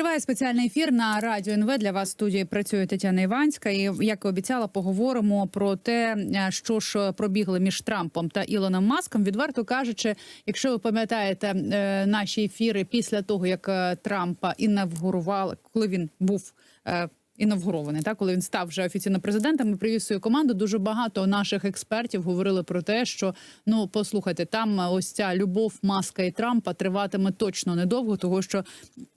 Триває спеціальний ефір на радіо НВ. Для вас в студії працює Тетяна Іванська. І як і обіцяла, поговоримо про те, е, що ж пробігли між Трампом та Ілоном Маском. Відверто кажучи, якщо ви пам'ятаєте е, наші ефіри після того, як е, Трампа інавгурували, коли він був. Інавгурований, так коли він став вже офіційно президентом і привів свою команду. Дуже багато наших експертів говорили про те, що ну послухайте, там ось ця любов маска і Трампа триватиме точно недовго, того що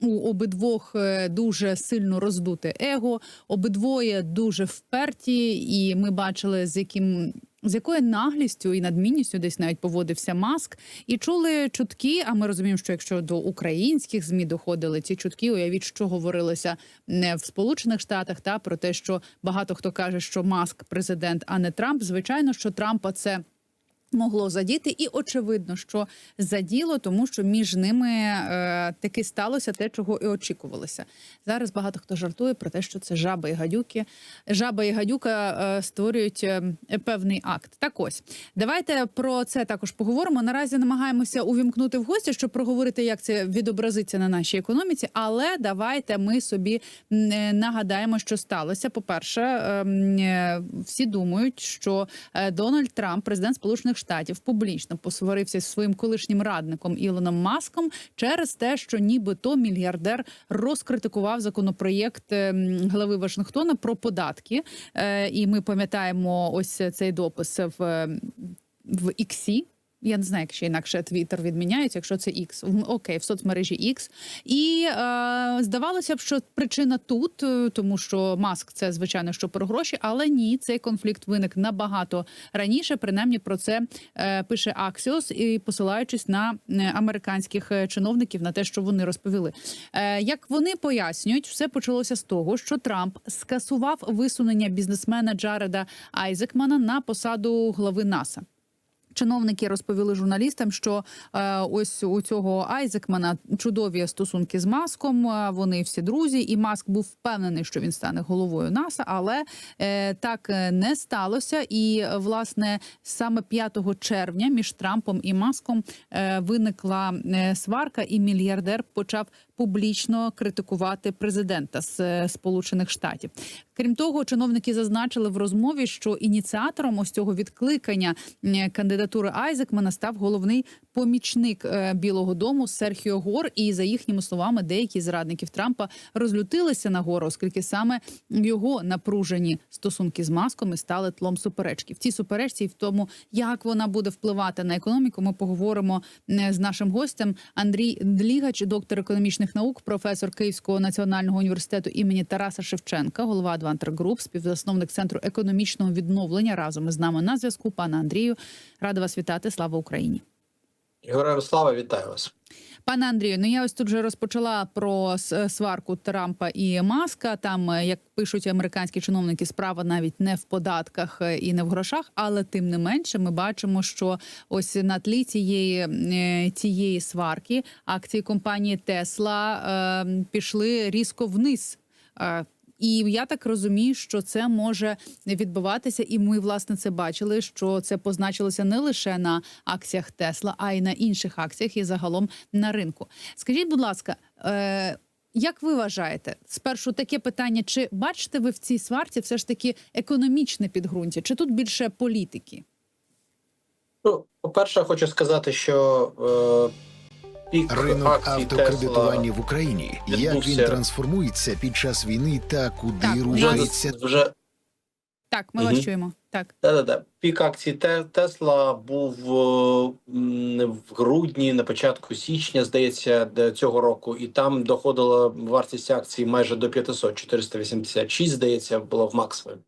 у обидвох е, дуже сильно роздуте его, обидвоє дуже вперті, і ми бачили з яким. З якою наглістю і надмінністю десь навіть поводився маск, і чули чутки. А ми розуміємо, що якщо до українських змі доходили ці чутки, уявіть, що говорилося в Сполучених Штатах, та про те, що багато хто каже, що маск президент, а не Трамп. Звичайно, що Трампа це. Могло задіти, і очевидно, що заділо, тому що між ними е, таки сталося те, чого і очікувалося. Зараз багато хто жартує про те, що це жаба і гадюки. Жаба і гадюка е, створюють е, певний акт. Так ось давайте про це також поговоримо. Наразі намагаємося увімкнути в гості, щоб проговорити, як це відобразиться на нашій економіці. Але давайте ми собі е, нагадаємо, що сталося. По перше, всі думають, що е, Дональд Трамп, президент Сполучених Штатів, публічно посварився зі своїм колишнім радником Ілоном Маском через те, що нібито мільярдер розкритикував законопроєкт е, глави Вашингтона про податки. Е, І ми пам'ятаємо ось цей допис в, в Іксі. Я не знаю, як ще інакше Твіттер відміняється, якщо це X. Окей, в соцмережі X. І е, здавалося б, що причина тут, е, тому що маск це звичайно що про гроші, але ні, цей конфлікт виник набагато раніше. Принаймні про це е, пише Axios, і посилаючись на е, американських е, чиновників на те, що вони розповіли. Е, як вони пояснюють, все почалося з того, що Трамп скасував висунення бізнесмена Джареда Айзекмана на посаду глави НАСА. Чиновники розповіли журналістам, що е, ось у цього Айзекмана чудові стосунки з маском. е, Вони всі друзі, і маск був впевнений, що він стане головою НАСА, але е, так не сталося. І власне саме 5 червня між Трампом і маском виникла сварка, і мільярдер почав публічно критикувати президента з е, Сполучених Штатів. Крім того, чиновники зазначили в розмові, що ініціатором ось цього відкликання кандидатури Айзекмана став головний помічник е, Білого Дому Серхіо Гор. І за їхніми словами, деякі з радників Трампа розлютилися на Гора, оскільки саме його напружені стосунки з маском і стали тлом суперечки. В цій суперечці і в тому, як вона буде впливати на економіку, ми поговоримо з нашим гостем Андрій Длігач, доктор економічних наук, професор Київського національного університету імені Тараса Шевченка, голова Адвантер Group, співзасновник центру економічного відновлення. Разом із нами на зв'язку. Пане Андрію, рада вас вітати. Слава Україні. Героям слава, вітаю вас. Пане Андрію, ну я ось тут вже розпочала про сварку Трампа і Маска. Там, е, як пишуть американські чиновники, справа навіть не в податках е, і не в грошах, але тим не менше, ми бачимо, що ось на тлі цієї е, цієї сварки акції компанії Тесла е, пішли різко вниз. І я так розумію, що це може відбуватися, і ми власне це бачили. Що це позначилося не лише на акціях Тесла, а й на інших акціях і загалом на ринку. Скажіть, будь ласка, е, як ви вважаєте, спершу таке питання: чи бачите ви в цій сварці все ж таки економічне підґрунтя, чи тут більше політики? Ну, по-перше, хочу сказати, що е, Ринок автокредитування в Україні. Як він трансформується під час війни та куди Так, рухається вже Так, ми вас чуємо. Так, да-да-да, пік акцій Тесла був е, в грудні, на початку січня, здається, цього року, і там доходила вартість акцій майже до 500, 486, здається, було в максимумі.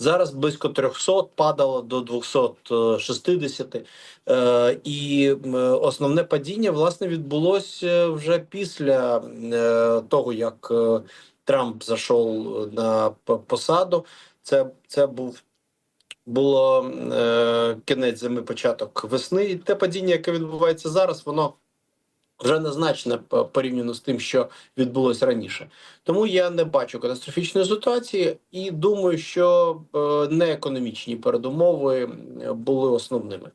Зараз близько 300, падало до 260. Е, і основне падіння власне відбулося вже після е, того, як е, Трамп зайшов на посаду. Це, це був було кінець зими, початок весни. І те падіння, яке відбувається зараз, воно вже незначне порівняно з тим, що відбулося раніше. Тому я не бачу катастрофічної ситуації і думаю, що е, не економічні передумови е, були основними.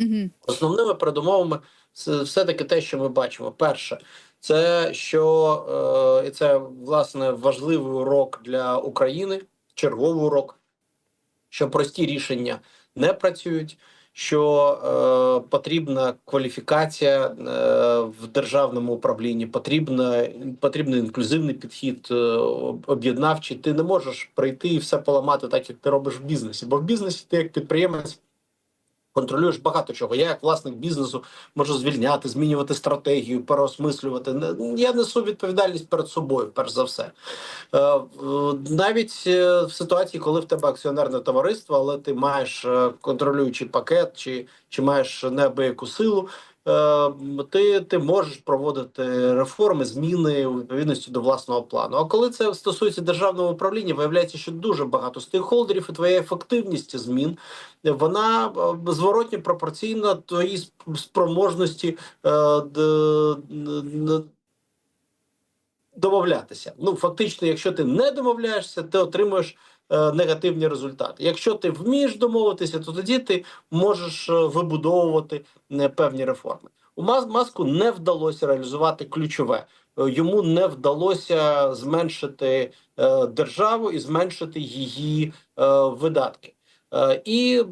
угу. Основними передумовами все таки те, що ми бачимо. Перше, це що е, і це власне важливий урок для України, черговий урок, що прості рішення не працюють. Що е, потрібна кваліфікація е, в державному управлінні, потрібна потрібний інклюзивний підхід, е, об'єднавчий. Ти не можеш прийти і все поламати так, як ти робиш в бізнесі. Бо в бізнесі ти як підприємець контролюєш багато чого. Я, як власник бізнесу, можу звільняти, змінювати стратегію, переосмислювати. Я несу відповідальність перед собою, перш за все. Е, Навіть е, в ситуації, коли в тебе акціонерне товариство, але ти маєш е, контролюючий пакет чи, чи маєш неабияку силу. Е, Ти, ти можеш проводити реформи, зміни у відповідності до власного плану. А коли це стосується державного управління, виявляється, що дуже багато стейкхолдерів і твоя ефективність змін вона е, зворотньо пропорційна твоїй спроможності е, домовлятися. Ну фактично, якщо ти не домовляєшся, ти отримуєш негативні результати. Якщо ти вмієш домовитися, то тоді ти можеш е, вибудовувати е, певні реформи. У маску не вдалося реалізувати ключове. Е, Йому не вдалося зменшити е, державу і зменшити її е, видатки. Е, І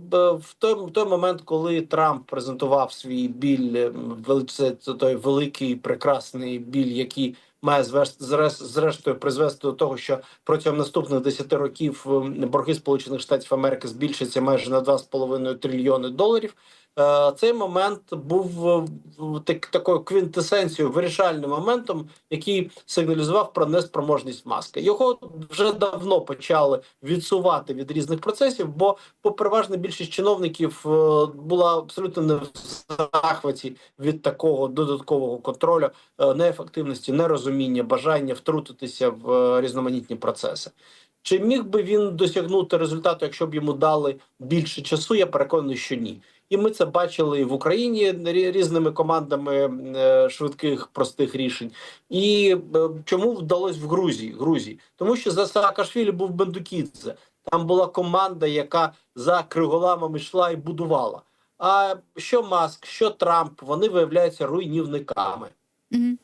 в той, в той момент, коли Трамп презентував свій біль, е, це той великий прекрасний біль, який має зрештою призвести до того, що протягом наступних 10 років е, борги Сполучених Штатів Америки збільшаться майже на 2,5 трильйони доларів. Е, Цей момент був е, так, такою квінтесенцією, вирішальним моментом, який сигналізував про неспроможність маски. Його вже давно почали відсувати від різних процесів, бо по переважна більшість чиновників е, була абсолютно не в захваті від такого додаткового контролю, неефективності, нерозуміння, бажання втрутитися в різноманітні процеси. Чи міг би він досягнути результату, якщо б йому дали більше часу? Я переконаний, що ні. І ми це бачили і в Україні різними командами е, швидких простих рішень. І е, чому вдалося в Грузії? Грузії, тому що за Саакашвілі був Бендукідзе. Там була команда, яка за криголамами йшла і будувала. А що Маск, що Трамп, вони виявляються руйнівниками. Мгм.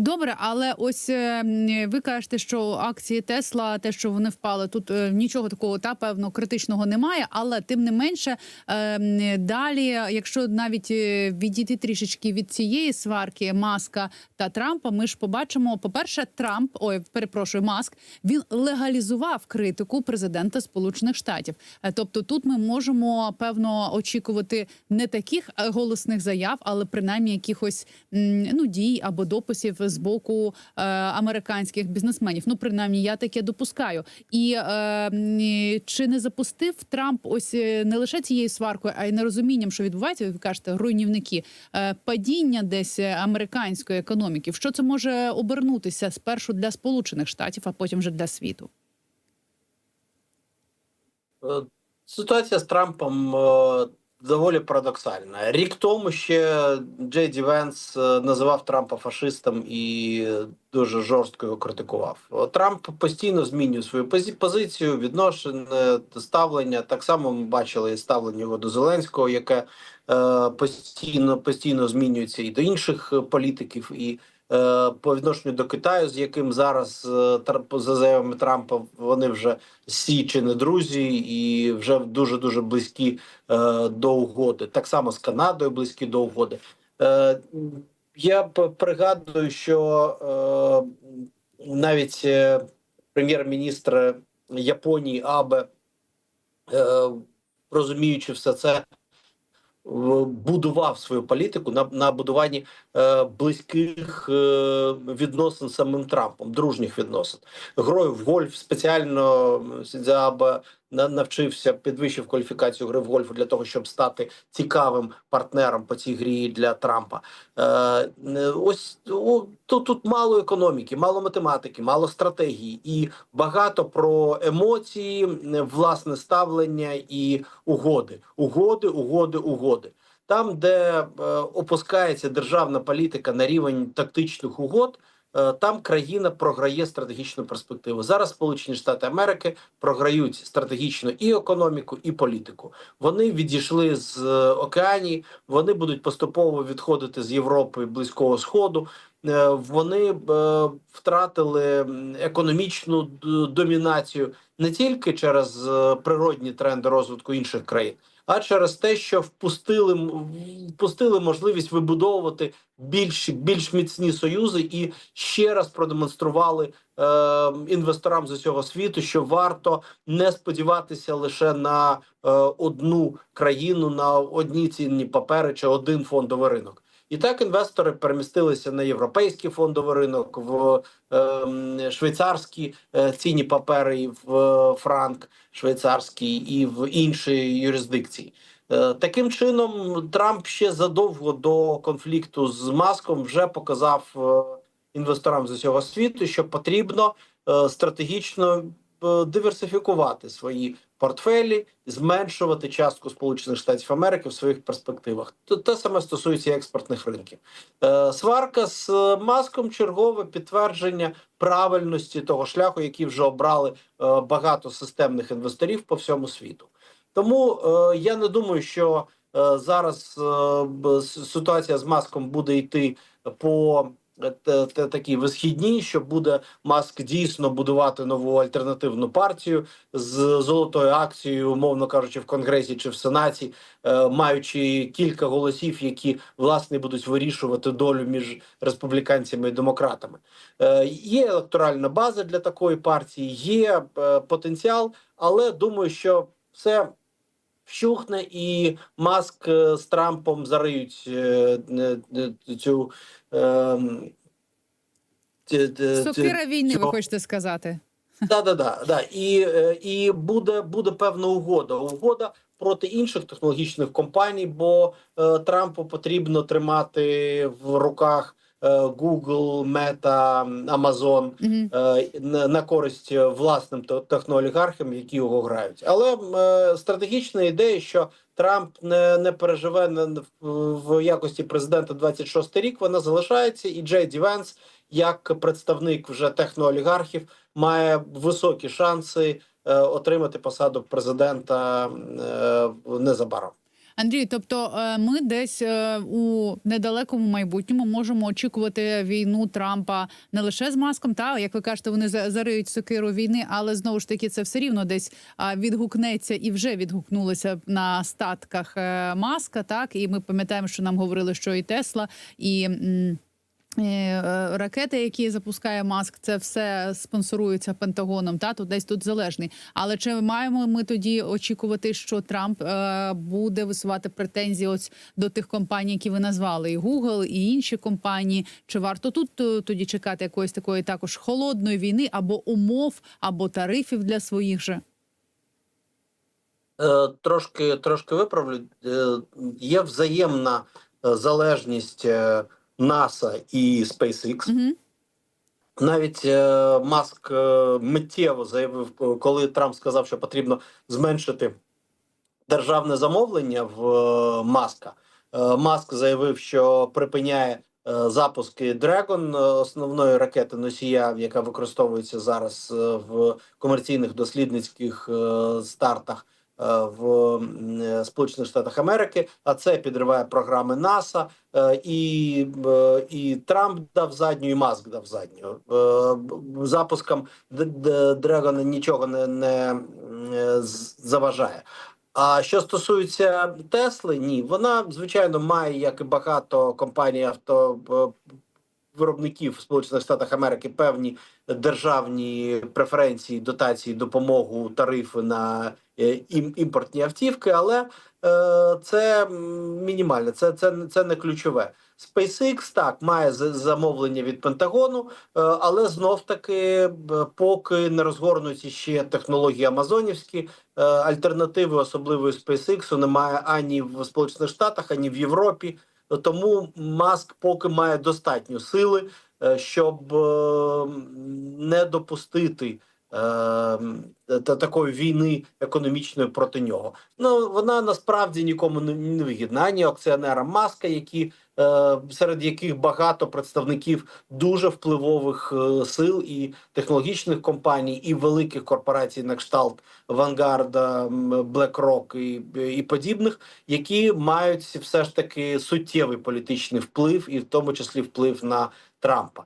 Добре, але ось е, ви кажете, що акції Тесла, те, що вони впали, тут е, нічого такого та певно критичного немає. Але тим не менше, е, далі, якщо навіть відійти трішечки від цієї сварки Маска та Трампа, ми ж побачимо. По перше, Трамп, ой, перепрошую, Маск, він легалізував критику президента Сполучених Штатів. Тобто, тут ми можемо певно очікувати не таких голосних заяв, але принаймні якихось ну дій або дописів з боку е, американських бізнесменів. Ну, принаймні, я таке допускаю. І е, чи не запустив Трамп ось е, не лише цією сваркою, а й нерозумінням, що відбувається, ви кажете, руйнівники е, падіння десь американської економіки. В що це може обернутися спершу для Сполучених Штатів, а потім вже для світу? Е, Ситуація з Трампом е, доволі парадоксальна. Рік тому ще Джей Ді Венс е, називав Трампа фашистом і дуже жорстко його критикував. Трамп постійно змінює свою позицію, відношення, ставлення. Так само ми бачили ставлення його до Зеленського, яке е, постійно постійно змінюється і до інших е, політиків, і по відношенню до Китаю, з яким зараз е, за заявами Трампа вони вже сі чи не друзі, і вже дуже дуже близькі е, до угоди. Так само з Канадою близькі до угоди. Е, я пригадую, що е, навіть е, прем'єр-міністр Японії Абе, е, розуміючи все це, будував свою політику на, на будуванні е, близьких е, відносин з самим Трампом, дружніх відносин. Грою в гольф спеціально на- навчився, підвищив кваліфікацію гри в гольф для того, щоб стати цікавим партнером по цій грі для Трампа. Е, ось о, тут, тут мало економіки, мало математики, мало стратегії і багато про емоції, е, власне ставлення і угоди. Угоди, угоди, угоди. Там, де е, опускається державна політика на рівень тактичних угод, там країна програє стратегічну перспективу. Зараз Сполучені Штати Америки програють стратегічно і економіку, і політику. Вони відійшли з е, океанії, вони будуть поступово відходити з Європи Близького Сходу. е, вони е, втратили економічну домінацію не тільки через е, природні тренди розвитку інших країн, а через те, що впустили впустили можливість вибудовувати більш більш міцні союзи і ще раз продемонстрували е, інвесторам з усього світу, що варто не сподіватися лише на е, одну країну, на одні цінні папери чи один фондовий ринок. І так інвестори перемістилися на європейський фондовий ринок, в е, швейцарські е, цінні папери, в е, франк швейцарський і в інші юрисдикції. Е, Таким чином, Трамп ще задовго до конфлікту з Маском вже показав е, інвесторам з усього світу, що потрібно е, стратегічно е, диверсифікувати свої портфелі, зменшувати частку Сполучених Штатів Америки в своїх перспективах. Т- Те саме стосується експортних ринків. Е, Сварка з е, маском чергове підтвердження правильності того шляху, який вже обрали е, багато системних інвесторів по всьому світу. Тому я не думаю, що зараз ситуація з маском буде йти по е, такій висхідній, що буде маск дійсно будувати нову альтернативну партію з золотою акцією, умовно кажучи, в конгресі чи в сенаті, е, маючи кілька голосів, які власне будуть вирішувати долю між республіканцями і демократами. Е, Є електоральна база для такої партії, є потенціал, але думаю, що все вщухне, і Маск з Трампом зариють цю. Е, ці- Сокира війни, ви хочете сказати? Да, да, да, да. І, е, і буде, буде певна угода. Угода проти інших технологічних компаній, бо е, Трампу потрібно тримати в руках Google, Meta, Amazon е, на, користь е, власним те- техноолігархам, які його грають. Але е, стратегічна ідея, що Трамп не, не переживе в, якості президента 26 рік, вона залишається, і Джей Ді Венс, як представник вже техноолігархів, має високі шанси е, отримати посаду президента е, незабаром. Андрій, тобто е, ми десь е, у недалекому майбутньому можемо очікувати війну Трампа не лише з маском, та як ви кажете, вони за- зариють сокиру війни, але знову ж таки це все рівно десь відгукнеться і вже відгукнулося на статках е, маска. Так і ми пам'ятаємо, що нам говорили, що і Тесла, і. Е, е, Ракети, які запускає маск, це все спонсорується Пентагоном. Та тут десь тут залежний. Але чи маємо ми тоді очікувати, що Трамп е, буде висувати претензії ось до тих компаній, які ви назвали, і Google, і інші компанії? Чи варто тут тоді чекати якоїсь такої також холодної війни або умов, або тарифів для своїх же? Трошки трошки виправлю. Є взаємна залежність НАСА і SpaceX. Угу. Навіть е, Маск е, миттєво заявив, е, коли Трамп сказав, що потрібно зменшити державне замовлення в е, Маска. Е, Маск заявив, що припиняє е, запуски Dragon, е, основної ракети носія, яка використовується зараз в комерційних дослідницьких е, стартах. Е, В е, Сполучених Штатах Америки, а це підриває програми НАСА, Е, і, і Трамп дав задню, і Маск дав задню. Д- Дрегона нічого не, не заважає. А що стосується Тесли, ні, вона звичайно має, як і багато компаній авто виробників Сполучених Штатах Америки певні державні преференції, дотації, допомогу, тарифи на імпортні автівки, але е, це мінімальне, це, це, це не ключове. SpaceX так має замовлення від Пентагону, е, але знов таки, поки не розгорнуться ще технології амазонівські, е, альтернативи особливої SpaceX немає ані в Сполучених Штатах, ані в Європі. Тому Маск поки має достатньо сили, е, щоб е, не допустити та такої війни економічної проти нього. Ну вона насправді нікому не, вигідна ані акціонерам Маска, які е, серед яких багато представників дуже впливових е, сил і технологічних компаній, і великих корпорацій на кшталт Вангарда, BlackRock і, і подібних, які мають все ж таки суттєвий політичний вплив, і в тому числі вплив на Трампа.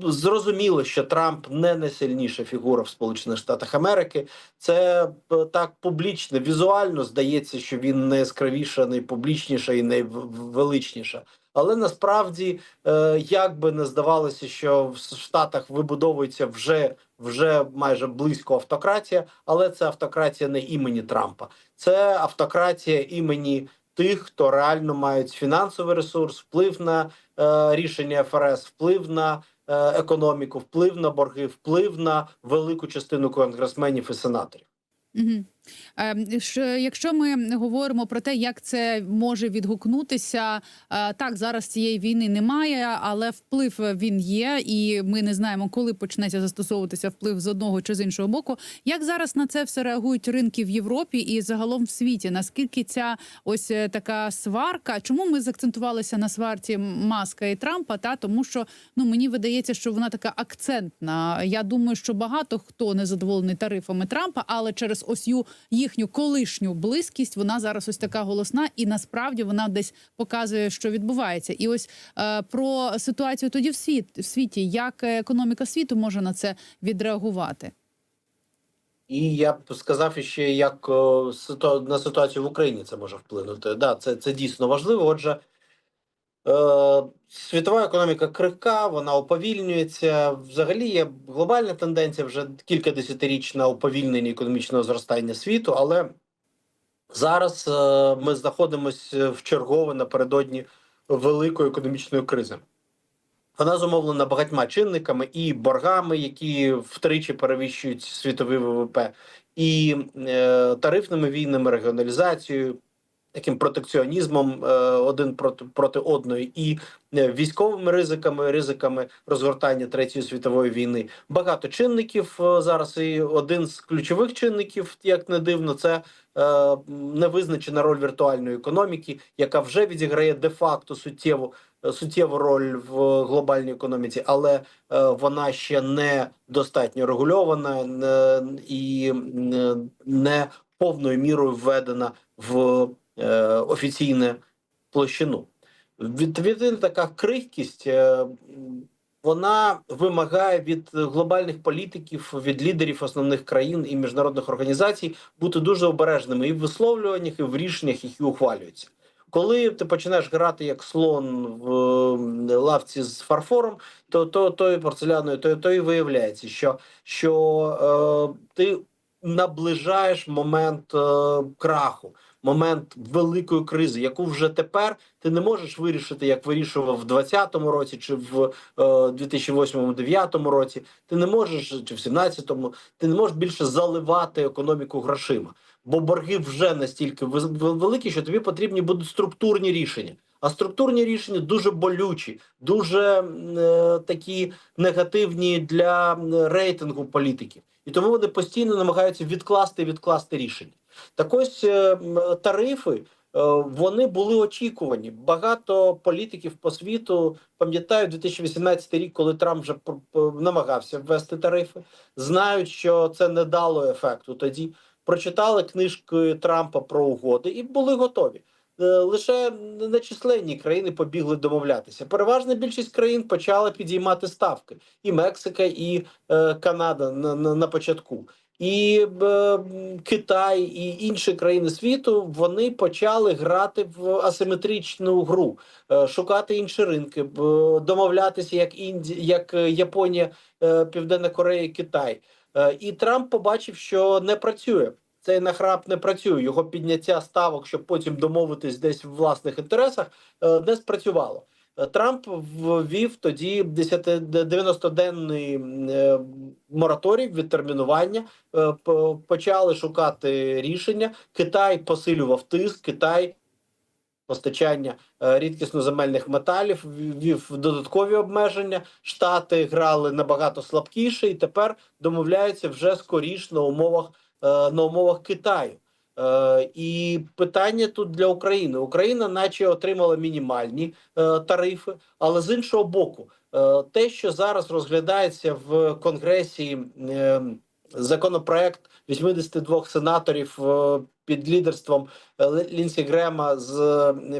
Зрозуміло, що Трамп не найсильніша фігура в Сполучених Штатах Америки. Це е, так публічно, візуально здається, що він найяскравіша, найпублічніша і найвеличніша. Але насправді, е, як би не здавалося, що в Штатах вибудовується вже вже майже близько автократія, але це автократія не імені Трампа, це автократія імені тих, хто реально мають фінансовий ресурс, вплив на е, рішення ФРС, вплив на економіку, вплив на борги, вплив на велику частину конгресменів і сенаторів. Угу. Е, що, якщо ми говоримо про те, як це може відгукнутися, е, так зараз цієї війни немає, але вплив він є, і ми не знаємо, коли почнеться застосовуватися вплив з одного чи з іншого боку. Як зараз на це все реагують ринки в Європі і загалом в світі? Наскільки ця ось е, така сварка? Чому ми закцентувалися на сварці Маска і Трампа? Та тому, що ну мені видається, що вона така акцентна. Я думаю, що багато хто не задоволений тарифами Трампа, але через ось ю їхню колишню близькість вона зараз ось така голосна, і насправді вона десь показує, що відбувається. І ось е, про ситуацію тоді в світ в світі, як економіка світу може на це відреагувати. І я б сказав ще, як о, ситу- на ситуацію в Україні це може вплинути. Да, це, це дійсно важливо. Отже, е, світова економіка крихка, вона уповільнюється. Взагалі є глобальна тенденція вже кілька десятиріч на уповільнення економічного зростання світу, але зараз е, ми знаходимося в чергове напередодні великої економічної кризи. Вона зумовлена багатьма чинниками і боргами, які втричі перевищують світовий ВВП, і е, тарифними війнами, регіоналізацією, таким протекціонізмом е, один проти проти одної, і е, військовими ризиками, ризиками розгортання третьої світової війни. Багато чинників е, зараз. І один з ключових чинників, як не дивно, це невизначена роль віртуальної економіки, яка вже відіграє де-факто суттєву суттєву роль в глобальній економіці, але вона ще не достатньо регульована і не повною мірою введена в е, офіційне площину. Відповідно, така крихкість. Е, вона вимагає від глобальних політиків, від лідерів основних країн і міжнародних організацій бути дуже обережними і в висловлюваннях, і в рішеннях, які ухвалюються. Коли ти починаєш грати як слон в е, лавці з фарфором, то то, то і порцеляною, то, то і виявляється, що, що е, ти наближаєш момент е, краху, момент великої кризи, яку вже тепер ти не можеш вирішити, як вирішував в 2020 році чи в е, 2008-2009 році. Ти не можеш чи в 17-му, ти не можеш більше заливати економіку грошима бо борги вже настільки великі, що тобі потрібні будуть структурні рішення. А структурні рішення дуже болючі, дуже е, такі негативні для рейтингу політиків, і тому вони постійно намагаються відкласти відкласти рішення. Так ось е, тарифи. е, Вони були очікувані. Багато політиків по світу пам'ятають 2018 рік, коли Трамп вже намагався ввести тарифи. Знають, що це не дало ефекту тоді прочитали книжки Трампа про угоди і були готові. Е, Лише нечисленні країни побігли домовлятися. Переважна більшість країн почала підіймати ставки, і Мексика, і Канада на, на, на початку. І Китай і інші країни світу вони почали грати в асиметричну гру, е, шукати інші ринки, домовлятися як Інді, як Японія, е, Південна Корея, Китай. Е, і Трамп побачив, що не працює. Цей нахрап не працює. Його підняття ставок, щоб потім домовитись десь в власних інтересах, не спрацювало. Е, Трамп ввів тоді 90-денний мораторій відтермінування. Почали шукати рішення. Китай посилював тиск. Китай постачання е, рідкісноземельних металів, ввів додаткові обмеження. Штати грали набагато слабкіше, і тепер домовляються вже скоріш на умовах е, на умовах Китаю. Е, І питання тут для України: Україна, наче отримала мінімальні е, тарифи, але з іншого боку, е, те, що зараз розглядається в Конгресі. е, Законопроект 82 сенаторів е, під лідерством е, Лінсі Грема з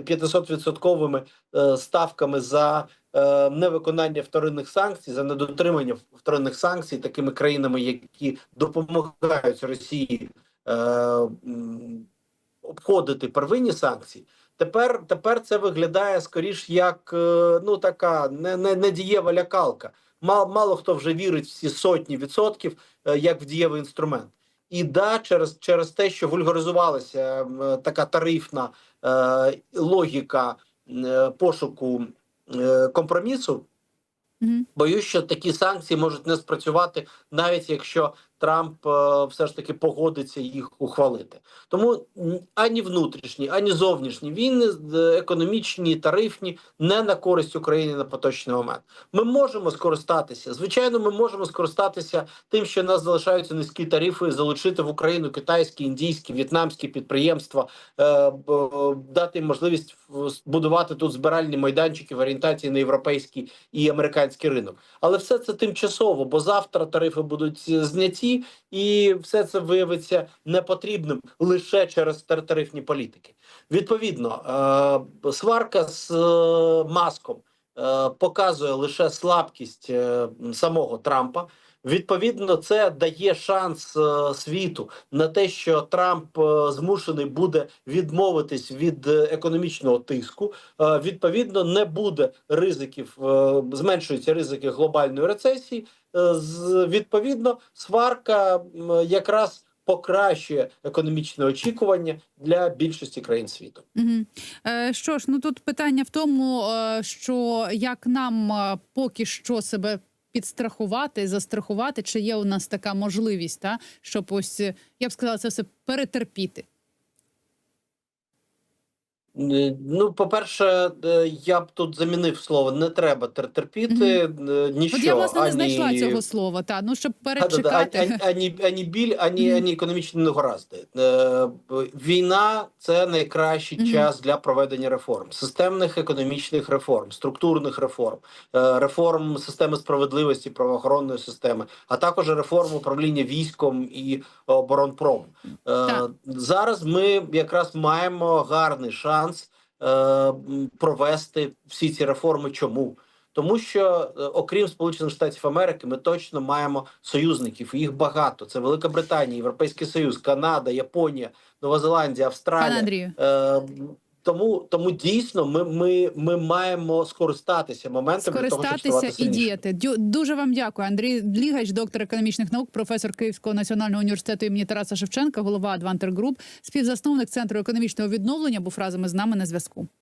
500-відсотковими е, ставками за е, невиконання вторинних санкцій, за недотримання вторинних санкцій такими країнами, які допомагають Росії обходити первинні санкції. Тепер, тепер це виглядає скоріш як е, ну така не, не, не дієва лякалка. Мало, мало хто вже вірить в ці сотні відсотків е, як в дієвий інструмент. І да, через, через те, що вульгаризувалася така тарифна е, логіка е, пошуку е, компромісу. Боюсь, що такі санкції можуть не спрацювати, навіть якщо Трамп е, все ж таки погодиться їх ухвалити. Тому ані внутрішні, ані зовнішні війни, е, економічні, тарифні, не на користь України на поточний момент. Ми можемо скористатися. Звичайно, ми можемо скористатися тим, що в нас залишаються низькі тарифи, залучити в Україну китайські, індійські, в'єтнамські підприємства, е, дати їм можливість будувати тут збиральні майданчики в орієнтації на європейський і американський ринок. Але все це тимчасово, бо завтра тарифи будуть е, і все це виявиться непотрібним лише через тар- тарифні політики. Відповідно, е, сварка з е, маском е, показує лише слабкість самого Трампа. Відповідно, це дає шанс е, світу на те, що Трамп е, змушений буде відмовитись від е, економічного тиску. Е, відповідно, не буде ризиків, е, зменшуються ризики глобальної рецесії. Е, з відповідно, сварка м, якраз покращує економічне очікування для більшості країн світу. Е, Що ж, ну тут питання в тому, е, що як нам е, поки що себе підстрахувати, застрахувати, чи є у нас така можливість, та щоб ось е, я б сказала, це все перетерпіти. Е, Ну, по-перше, е, я б тут замінив слово не треба тер- терпіти. е, Нічого, От я власне не знайшла цього слова. Та ну щоб перечекати. Ані, ані, ані біль, ані, Мгм. ані економічні негаразди. Е, війна це найкращий Мгм. час для проведення реформ, системних економічних реформ, структурних реформ, реформ системи справедливості, правоохоронної системи, а також реформ управління військом і оборонпром. Е, Так. зараз ми якраз маємо гарний шанс е, провести всі ці реформи. Чому? Тому що е, окрім Сполучених Штатів Америки, ми точно маємо союзників. Їх багато. Це Велика Британія, Європейський Союз, Канада, Японія, Нова Зеландія, Австралія. Е, тому, тому дійсно ми, ми, ми маємо скористатися моментами скористатися того, щоб і діяти. Дю- Дуже вам дякую, Андрій Длігач, доктор економічних наук, професор Київського національного університету імені Тараса Шевченка, голова Адвантер Груп, співзасновник центру економічного відновлення, був разом із нами на зв'язку.